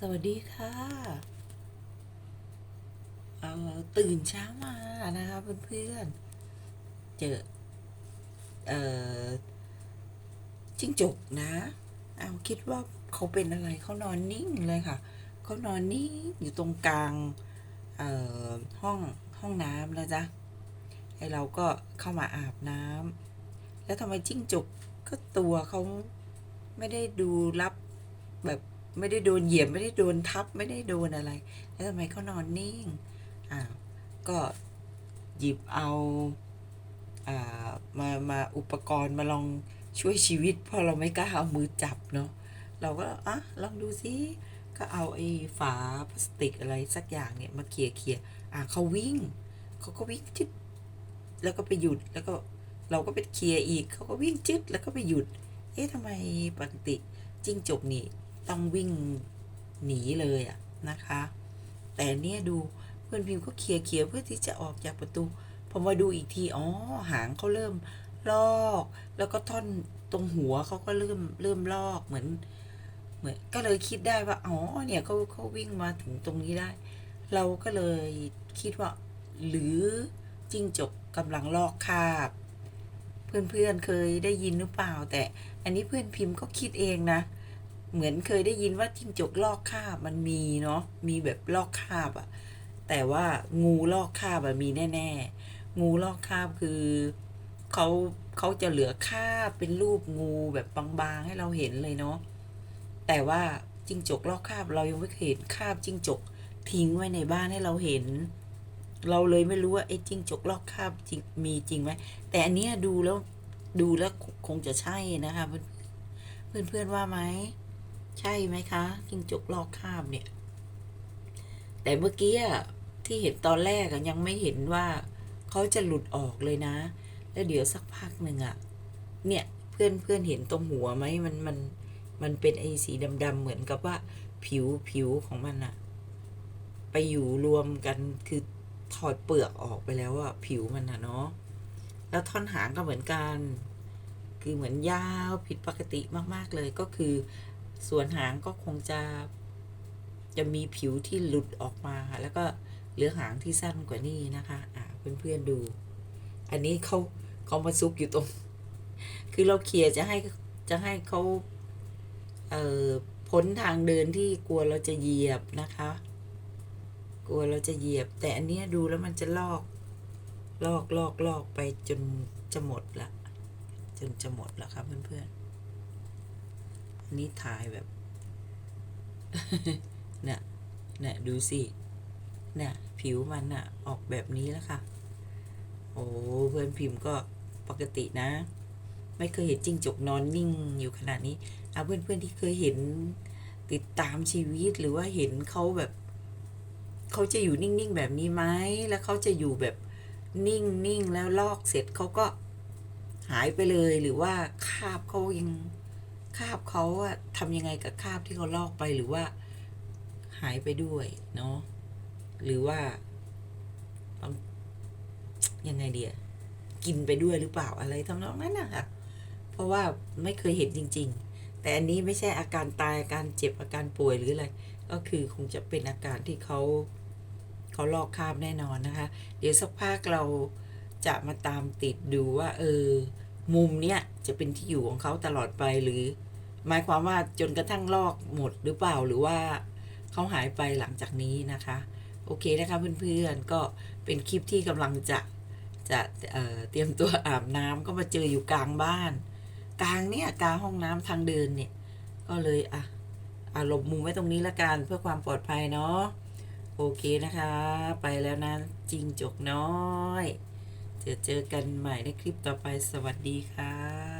สวัสดีค่ะเอ่อตื่นเช้ามานะคะเพื่อนๆ เจอเอ่อจิ้งจกนะ เอาคิดว่าเขาเป็นอะไรเขานอนนิ่งเลยค่ะ เขานอนนิ่งอยู่ตรงกลางเอ่อห้องห้องน้ำนะจ๊ะไอเราก็เข้ามาอาบน้ำแล้วทำไมจิ้งจกก็ตัวเขาไม่ได้ดูรับแบบ ไม่ได้โดนเหยียบไม่ได้โดนทับไม่ได้โดนอะไร แล้วทำไมเขานอนนิ่งอ่าวก็หยิบเอาอ่ามามาอุปกรณ์มาลองช่วยชีวิตเพราะเราไม่กล้าเอามือจับเนาะเราก็อะลองดูซิก็เอาไอ้ฝาพลาสติกอะไรสักอย่างเนี่ยมาเขี่ยเขี่ยอะเขาวิ่งเขาก็วิ่งจิดแล้วก็ไปหยุดแล้วก็เราก็ไปเคลียร์อีกเขาก็วิ่งจึ๊ดแล้วก็ไปหยุด เอ๊ะทำไมปกติจิ้งจกนี่ ต้องวิ่งหนีเลยอะนะคะ แต่เนี่ยดูเพื่อนพิมพ์ก็เคลียร์เคลียร์เพื่อที่จะออกจากประตูพอมาดูอีกทีอ๋อหางเขาเริ่มลอก แล้วก็ท่อนตรงหัวเขาก็เริ่มเริ่มลอกเหมือนเหมือนก็เลยคิดได้ว่าอ๋อเนี่ยเขาเขาวิ่งมาถึงตรงนี้ได้ เราก็เลยคิดว่า หรือจิ้งจกกำลังลอกคาบ เพื่อนๆเคยได้ยินหรือเปล่า แต่อันนี้เพื่อนพิมพ์ก็คิดเองนะ เหมือนเคยได้ยินว่าจิ้งจกลอกคาบมันมีเนาะมีแบบลอกคาบอะแต่ว่างูลอกคาบอะมีแน่ ๆ งูลอกคาบคือเขาเขาจะเหลือคาบเป็นรูปงูแบบบางๆให้เราเห็นเลยเนาะแต่ว่าจิ้งจกลอกคาบเรายังไม่เคยเห็นคาบจิ้งจกทิ้งไว้ในบ้านให้เราเห็น เราเลยไม่รู้ว่าไอ้จิ้งจกลอกคาบจริงมีจริงไหมแต่อันเนี้ยดูแล้วดูแล้วคงจะใช่นะคะเพื่อนเพื่อนว่าไหม ใช่ไหมคะจิ้งจกลอกคาบเนี่ย แต่เมื่อกี้ที่เห็นตอนแรกยังไม่เห็นว่าเขาจะหลุดออกเลยนะ แล้วเดี๋ยวสักพักหนึ่งอะเนี่ยเพื่อนเพื่อนเห็นตรงหัวไหมมันมันมันเป็นไอ้สีดำๆเหมือนกับว่า ผิวผิวของมันอะไปอยู่รวมกันคือถอดเปลือกออกไปแล้วอะผิวมันอะเนาะแล้วท่อนหางก็เหมือนกัน คือเหมือนยาวผิดปกติมากๆเลยก็คือ ส่วนหางก็คงจะจะมีผิวที่หลุดออกมาค่ะแล้วก็เหลือหางที่สั้นกว่านี้นะคะอ่าเพื่อนๆดู อันนี้เขาเขามาซุกอยู่ตรง คือเราเคลียร์จะให้จะให้เขาเอ่อพ้นทางเดินที่กลัวเราจะเหยียบนะคะ กลัวเราจะเหยียบ แต่อันนี้ดูแล้วมันจะลอก ลอกลอกลอกไปจนจะหมดละจนจะหมดล้วครับเพื่อนๆ นนี้ถ่ายแบบ เนี่ยเนี่ยดูสิ เนี่ย ผิวมันอะออกแบบนี้แล้วค่ะ โอ้เพื่อนพิมพ์ก็ปกตินะ ไม่เคยเห็นจิ้งจกนอนนิ่งอยู่ขนาดนี้เอาเพื่อนๆที่เคยเห็นติดตามชีวิตหรือว่าเห็นเขาแบบเขาจะอยู่นิ่งๆแบบนี้ไหมแล้วเขาจะอยู่แบบนิ่งๆแล้วลอกเสร็จเขาก็หายไปเลยหรือว่าคาบเขายัง คราบเขาอะทำยังไงกับคราบที่เขาลอกไปหรือว่าหายไปด้วยเนาะหรือว่ายังไงเดียกินไปด้วยหรือเปล่าอะไรทำนองนั้นนะคะเพราะว่าไม่เคยเห็นจริง ๆ แต่อันนี้ไม่ใช่อาการตายอาการเจ็บอาการป่วยหรืออะไร ก็คือคงจะเป็นอาการที่เขาเขาลอกคราบแน่นอนนะคะ เดี๋ยวสักพักเราจะมาตามติดดูว่า เออ มุมเนี้ยจะเป็นที่อยู่ของเขาตลอดไปหรือ หมายความว่าจนกระทั่งลอกหมดหรือเปล่าหรือว่าเขาหายไปหลังจากนี้นะคะ โอเคนะคะเพื่อนๆก็เป็นคลิปที่กำลังจะจะเเตรียมตัวอาบน้ำก็มาเจออยู่กลางบ้าน กลางเนี่ยกลางห้องน้ำทางเดินเนี่ย ก็เลยอะอะหลบมุมไว้ตรงนี้ละกันเพื่อความปลอดภัยเนาะโอเคนะคะ ไปแล้วนะจริงจกน้อยจอเจอกันใหม่ในคลิปต่อไปสวัสดีค่ะ